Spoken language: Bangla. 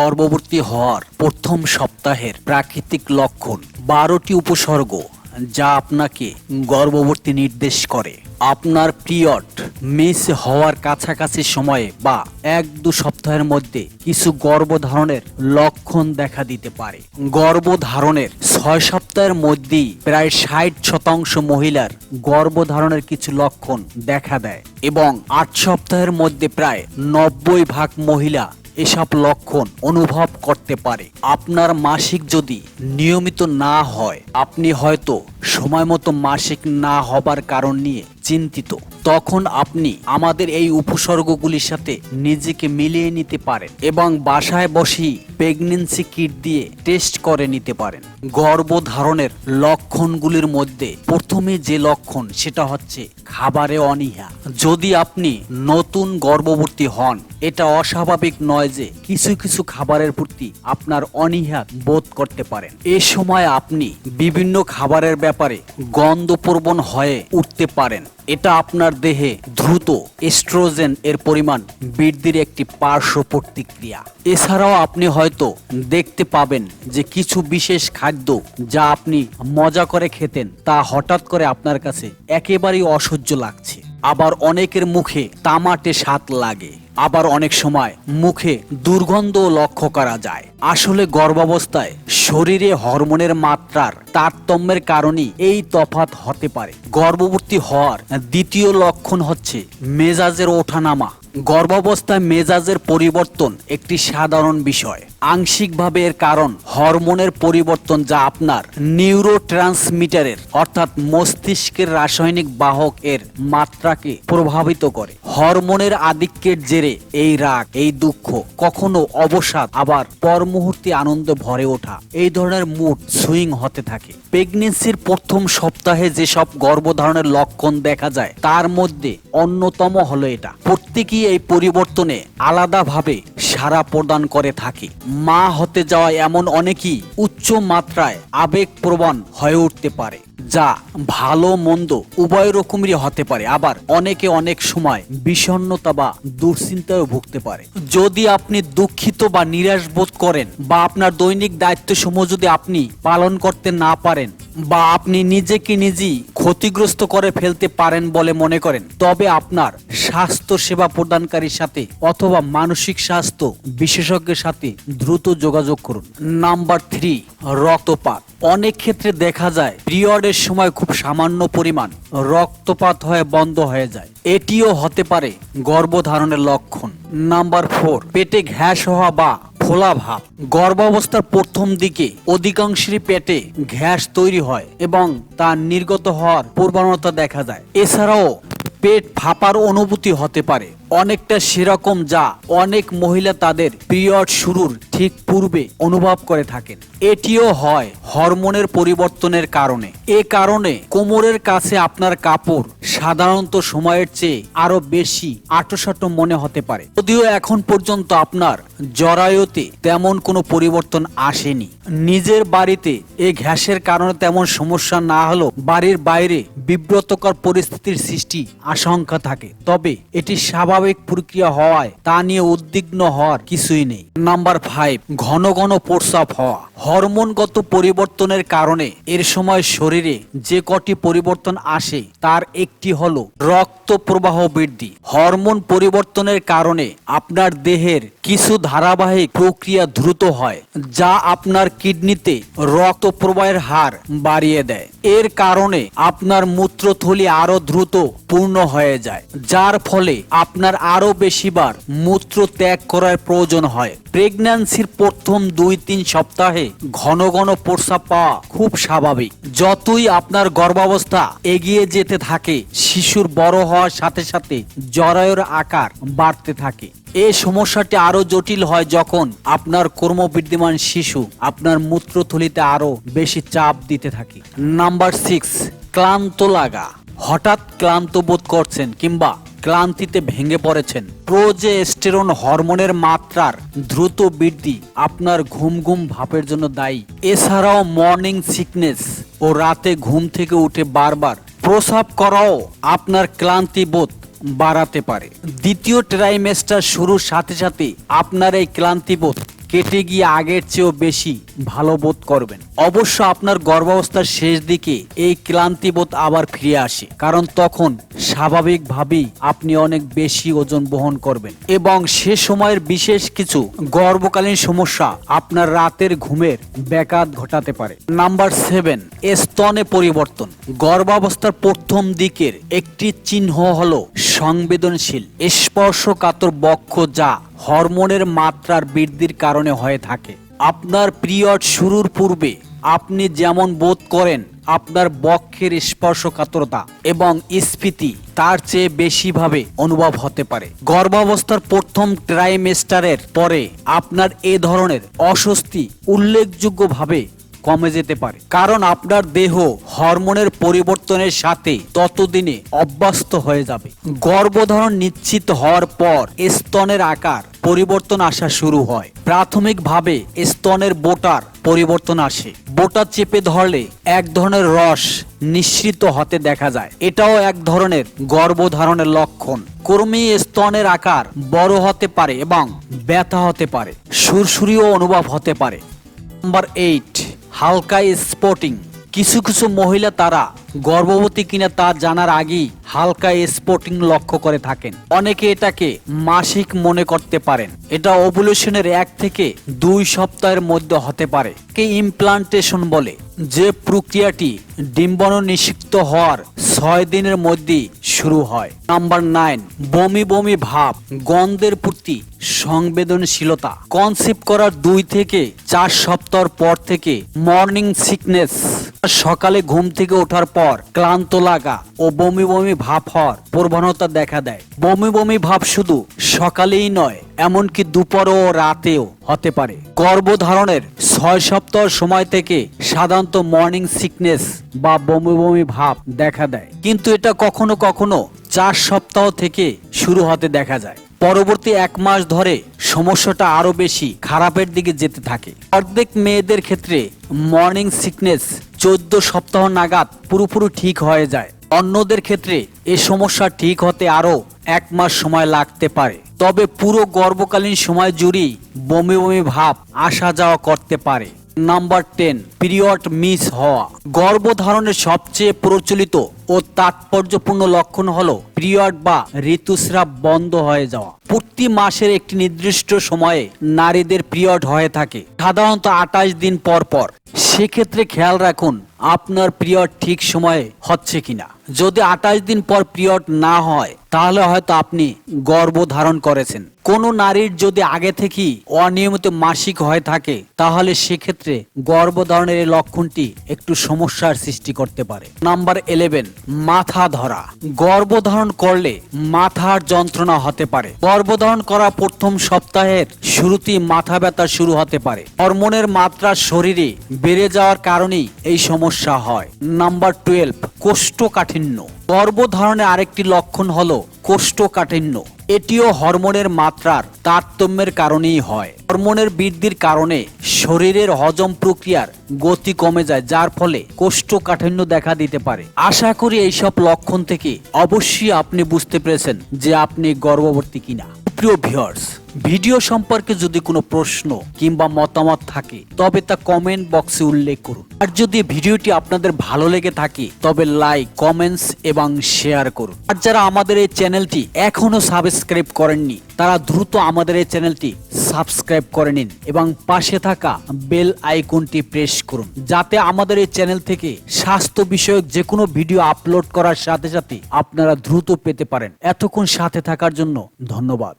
গর্ভবতী হওয়ার প্রথম সপ্তাহের প্রাকৃতিক লক্ষণ বারোটি উপসর্গ যা আপনাকে গর্ভবতী নির্দেশ করে। আপনার পিরিয়ড মিস হওয়ার কাছাকাছি সময়ে বা এক দু সপ্তাহের মধ্যে কিছু গর্ভধারণের লক্ষণ দেখা দিতে পারে। গর্ভধারণের ছয় সপ্তাহের মধ্যেই প্রায় ষাট শতাংশ মহিলার গর্ভধারণের কিছু লক্ষণ দেখা দেয় এবং আট সপ্তাহের মধ্যে প্রায় নব্বই ভাগ মহিলা এসব লক্ষণ অনুভব করতে পারে। আপনার মাসিক যদি নিয়মিত না হয় আপনি হয়তো সময় মতো মাসিক না হবার কারণ নিয়ে চিন্তিত। তখন আপনি আমাদের এই উপসর্গগুলির সাথে নিজেকে মিলিয়ে নিতে পারেন এবং বাসায় বসেই প্রেগনেন্সি কিট দিয়ে টেস্ট করে নিতে পারেন। গর্ভধারণের লক্ষণগুলির মধ্যে প্রথমে যে লক্ষণ সেটা হচ্ছে খাবারে অনীহা। যদি আপনি নতুন গর্ভবতী হন, এটা অস্বাভাবিক নয় যে কিছু কিছু খাবারের প্রতি আপনার অনীহা বোধ করতে পারেন। এ সময় আপনি বিভিন্ন খাবারের ব্যাপারে গন্ধপ্রবণ হয়ে উঠতে পারেন। এটা আপনার দেহে দ্রুত এস্ট্রোজেন এর পরিমাণ বৃদ্ধির একটি পার্শ্ব প্রতিক্রিয়া। এছাড়াও আপনি হয়তো দেখতে পাবেন যে কিছু বিশেষ খাদ্য যা আপনি মজা করে খেতেন তা হঠাৎ করে আপনার কাছে একেবারেই অসহ্য লাগছে। আবার অনেকের মুখে তামাটে স্বাদ লাগে। আবার অনেক সময় মুখে দুর্গন্ধ লক্ষ্য করা যায়। আসলে গর্ভাবস্থায় শরীরে হরমোনের মাত্রার তারতম্যের কারণে এই তফাৎ হতে পারে। গর্ভবর্তী হওয়ার দ্বিতীয় লক্ষণ হচ্ছে মেজাজের ওঠানামা। গর্ভাবস্থায় মেজাজের পরিবর্তন একটি সাধারণ বিষয়। আংশিকভাবে এর কারণ হরমোনের পরিবর্তন যা আপনার নিউরো ট্রান্সমিটারের অর্থাৎ মস্তিষ্কের রাসায়নিক বাহক এর মাত্রাকে প্রভাবিত করে। হরমোনের আধিক্যের জেরে এই রাগ, এই দুঃখ কখনো অবসাদ, আবার পর মুহূর্তে আনন্দ ভরে ওঠা। এই ধরনের মুড সুইং হতে থাকে। প্রেগনেন্সির প্রথম সপ্তাহে যেসব গর্ভধারণের লক্ষণ দেখা যায়, তার মধ্যে অন্যতম হলো এটা। প্রত্যেকেই এই পরিবর্তনে আলাদাভাবে সাড়া প্রদান করে থাকে। মা হতে যাওয়া এমন অনেকেই উচ্চ মাত্রায় আবেগ আবেগপ্রবণ হয়ে উঠতে পারে, যা ভালো মন্দ উভয় রকমেরই হতে পারে। আবার অনেকে অনেক সময় বিষণ্ণতা বা দুশ্চিন্তায় ভুগতে পারে। যদি আপনি দুঃখিত বা নিরাশ বোধ করেন বা আপনার দৈনিক দায়িত্বসমূহ যদি আপনি পালন করতে না পারেন বা আপনি নিজেকে নিজেই ক্ষতিগ্রস্ত করে ফেলতে পারেন বলে মনে করেন, তবে আপনার স্বাস্থ্য সেবা প্রদানকারীর সাথে অথবা মানসিক স্বাস্থ্য বিশেষজ্ঞের সাথে দ্রুত যোগাযোগ করুন। নাম্বার থ্রি, রক্তপাত। অনেক ক্ষেত্রে দেখা যায়, পিরিয়ডের সময় খুব সামান্য পরিমাণ রক্তপাত হয়ে, বন্ধ হয়ে যায়। এটিও হতে পারে গর্ভধারণের লক্ষণ। নাম্বার ফোর, পেটে ঘ্যাস হওয়া বা ফোলা ভাব। গর্ভাবস্থার প্রথম দিকে অধিকাংশেরই পেটে ঘ্যাস তৈরি হয় এবং তা নির্গত হওয়ার প্রবণতা দেখা যায়। এছাড়াও পেট ফাঁপার অনুভূতি হতে পারে। অনেকটা সেরকম যা অনেক মহিলা তাদের পিরিয়ড শুরুর ঠিক পূর্বে অনুভব করে থাকেন। এটিও হয় হরমোনের পরিবর্তনের কারণে। এ কারণে কোমরের কাছে আপনার কাপড় সাধারণত সময়ের চেয়ে আরও বেশি আটোসাটো মনে হতে পারে। যদিও এখন পর্যন্ত আপনার জরায়ুতে তেমন কোনো পরিবর্তন আসেনি। নিজের বাড়িতে এ ঘ্যাসের কারণে তেমন সমস্যা না হলেও বাড়ির বাইরে বিব্রতকর পরিস্থিতির সৃষ্টি আশঙ্কা থাকে। তবে এটি স্বাভাবিক প্রক্রিয়া হওয়ায় তা নিয়ে উদ্বিগ্ন হওয়ার কিছুই নেই। নাম্বার ফাইভ ঘন ঘন প্রস্রাব হওয়া। হরমোনগত পরিবর্তনের কারণে এর সময় শরীরে যে কটি পরিবর্তন আসে তার একটি হল রক্ত প্রবাহ বৃদ্ধি। হরমোন পরিবর্তনের কারণে আপনার দেহের কিছু ধারাবাহিক প্রক্রিয়া দ্রুত হয়, যা আপনার কিডনিতে রক্ত প্রবাহের হার বাড়িয়ে দেয়। এর কারণে আপনার মূত্রথলি আরও দ্রুত পূর্ণ হয়ে যায়, যার ফলে আপনার আরও বেশিবার মূত্র ত্যাগ করার প্রয়োজন হয়। প্রেগন্যান্সির প্রথম দুই তিন সপ্তাহে ঘন ঘন প্রস্রাব পাওয়া খুব স্বাভাবিক। যতই আপনার গর্ভাবস্থা এগিয়ে যেতে থাকে, শিশুর বড় হওয়ার সাথে সাথে জরায়ুর আকার বাড়তে থাকে। এই সমস্যাটি আরও জটিল হয় যখন আপনার কর্মবিদ্যমান শিশু আপনার মূত্রথলিতে আরও বেশি চাপ দিতে থাকে। নাম্বার সিক্স, ক্লান্ত লাগা। হঠাৎ ক্লান্ত বোধ করছেন কিংবা ক্লান্তিতে ভেঙে পড়েছেন। প্রোজেস্টেরন হরমোনের মাত্রার দ্রুত বৃদ্ধি আপনার ঘুম ঘুম ভাপের জন্য দায়ী। এছাড়াও মর্নিং সিকনেস ও রাতে ঘুম থেকে উঠে বারবার প্রসাব করাও আপনার ক্লান্তি বোধ বাড়াতে পারে। দ্বিতীয় ট্রাইমেস্টার শুরুর সাথে সাথে আপনার এই ক্লান্তিবোধ কেটে গিয়ে আগের চেয়েও বেশি ভালো বোধ করবেন। অবশ্য আপনার গর্ভাবস্থার শেষ দিকে এই ক্লান্তিবোধ আবার ফিরে আসে, কারণ তখন স্বাভাবিকভাবেই আপনি অনেক বেশি ওজন বহন করবেন। এবং সে সময়ের বিশেষ কিছু গর্ভকালীন সমস্যা আপনার রাতের ঘুমের ব্যাঘাত ঘটাতে পারে। নাম্বার সেভেন, স্তনে পরিবর্তন। গর্ভাবস্থার প্রথম দিকের একটি চিহ্ন হলো সংবেদনশীল। স্পর্শকাতর বক্ষ যা হরমোনের মাত্রার বৃদ্ধির কারণে হয়ে থাকে। আপনার পিরিয়ড শুরুর পূর্বে আপনি যেমন বোধ করেন, আপনার বক্ষের স্পর্শকাতরতা এবং স্ফীতি তার চেয়ে বেশিভাবে অনুভব হতে পারে। গর্ভাবস্থার প্রথম ট্রাইমেস্টারের পরে আপনার এ ধরনের অস্বস্তি উল্লেখযোগ্যভাবে কমে যেতে পারে। কারণ আপনার দেহ হরমোনের পরিবর্তনের সাথে ততদিনে অভ্যস্ত হয়ে যাবে। গর্ভধারণ নিশ্চিত হওয়ার পর স্তনের আকার পরিবর্তন আসা শুরু হয়। প্রাথমিকভাবে স্তনের বোটার পরিবর্তন আসে। বোটা চেপে ধরলে এক ধরনের রস নিঃসৃত হতে দেখা যায়। এটাও এক ধরনের গর্ভধারণের লক্ষণ। কর্মী স্তনের আকার বড় হতে পারে এবং ব্যথা হতে পারে। সুরসুরিও অনুভব হতে পারে। নাম্বার এইট হালকা স্পটিং কিছু কিছু মহিলা তারা গর্ভবতী কিনা তা জানার আগেই হালকা স্পটিং লক্ষ্য করে থাকেন। অনেকে এটাকে মাসিক মনে করতে পারেন। এটা ওভুলেশনের এক থেকে দুই সপ্তাহের মধ্যে হতে পারে। কে ইমপ্লান্টেশন বলে। যে প্রক্রিয়াটি ডিম্বাণু নিষিক্ত হওয়ার ছয় দিনের মধ্যেই শুরু হয়। নাম্বার নাইন বমি বমি ভাব, গন্ধের প্রতি সংবেদনশীলতা। কনসেপ্ট করার দুই থেকে চার সপ্তাহ পর থেকে মর্নিং সিকনেস সকালে ঘুম থেকে ওঠার পর ক্লান্ত লাগা ও বমি বমি ভাব হওয়ার প্রবণতা দেখা দেয়। বমি বমি ভাব শুধু সকালেই নয়, এমনকি দুপুর ও রাতেও হতে পারে। গর্ভধারণের ছয় সপ্তাহ সময় থেকে সাধারণত মর্নিং সিকনেস বা বমি বমি ভাব দেখা দেয়। কিন্তু এটা কখনো কখনো চার সপ্তাহ থেকে শুরু হতে দেখা যায়। পরবর্তী এক মাস ধরে সমস্যাটা আরও বেশি খারাপের দিকে যেতে থাকে। অর্ধেক মেয়েদের ক্ষেত্রে মর্নিং সিকনেস চোদ্দ সপ্তাহ নাগাদ পুরোপুরি ঠিক হয়ে যায়। অন্যদের ক্ষেত্রে এ সমস্যা ঠিক হতে আরও এক মাস সময় লাগতে পারে। তবে পুরো গর্ভকালীন সময় জুড়েই বমি বমি ভাব আসা যাওয়া করতে পারে। নাম্বার টেন, পিরিয়ড মিস হওয়া। গর্ভধারণের সবচেয়ে প্রচলিত ও তাৎপর্যপূর্ণ লক্ষণ হলো পিরিয়ড বা ঋতুস্রাব বন্ধ হয়ে যাওয়া। প্রতি মাসের একটি নির্দিষ্ট সময়ে নারীদের পিরিয়ড হয়ে থাকে, সাধারণত আঠাশ দিন পর পর। সেক্ষেত্রে খেয়াল রাখুন, আপনার পিরিয়ড ঠিক সময়ে হচ্ছে কিনা। যদি আঠাশ দিন পর পিরিয়ড না হয়, তাহলে হয়তো আপনি গর্ভধারণ করেছেন। কোনো নারীর যদি আগে থেকেই অনিয়মিত মাসিক হয়ে থাকে, তাহলে সেক্ষেত্রে গর্ভধারণের এই লক্ষণটি একটু সমস্যার সৃষ্টি করতে পারে। নাম্বার ইলেভেন মাথা ধরা। গর্ভধারণ করলে মাথার যন্ত্রণা হতে পারে। গর্ভধারণ করা প্রথম সপ্তাহের শুরুতেই মাথা ব্যথা শুরু হতে পারে। হরমোনের মাত্রা শরীরে বেড়ে যাওয়ার কারণেই এই সমস্যা হয়। নাম্বার টুয়েলভ, কোষ্ঠকাঠিন্য। গর্ভধারণের আরেকটি লক্ষণ হলো কোষ্ঠকাঠিন্য। এটিও হরমোনের মাত্রার তারতম্যের কারণেই হয়। হরমোনের বৃদ্ধির কারণে শরীরের হজম প্রক্রিয়ার গতি কমে যায়, যার ফলে কোষ্ঠকাঠিন্য দেখা দিতে পারে। আশা করি এইসব লক্ষণ থেকে অবশ্যই আপনি বুঝতে পেরেছেন যে আপনি গর্ভবতী কিনা। প্রিয় ভিউয়ার্স ভিডিও সম্পর্কে যদি কোনো প্রশ্ন কিংবা মতামত থাকে, তবে তা কমেন্ট বক্সে উল্লেখ করুন। আর যদি ভিডিওটি আপনাদের ভালো লেগে থাকে, তবে লাইক কমেন্টস এবং শেয়ার করুন। আর যারা আমাদের এই চ্যানেলটি এখনও সাবস্ক্রাইব করেননি, তারা দ্রুত আমাদের এই চ্যানেলটি সাবস্ক্রাইব করে নিন এবং পাশে থাকা বেল আইকনটি প্রেস করুন, যাতে আমাদের এই চ্যানেল থেকে স্বাস্থ্য বিষয়ক যে কোনো ভিডিও আপলোড করার সাথে সাথে আপনারা দ্রুত পেতে পারেন। এতক্ষণ সাথে থাকার জন্য ধন্যবাদ।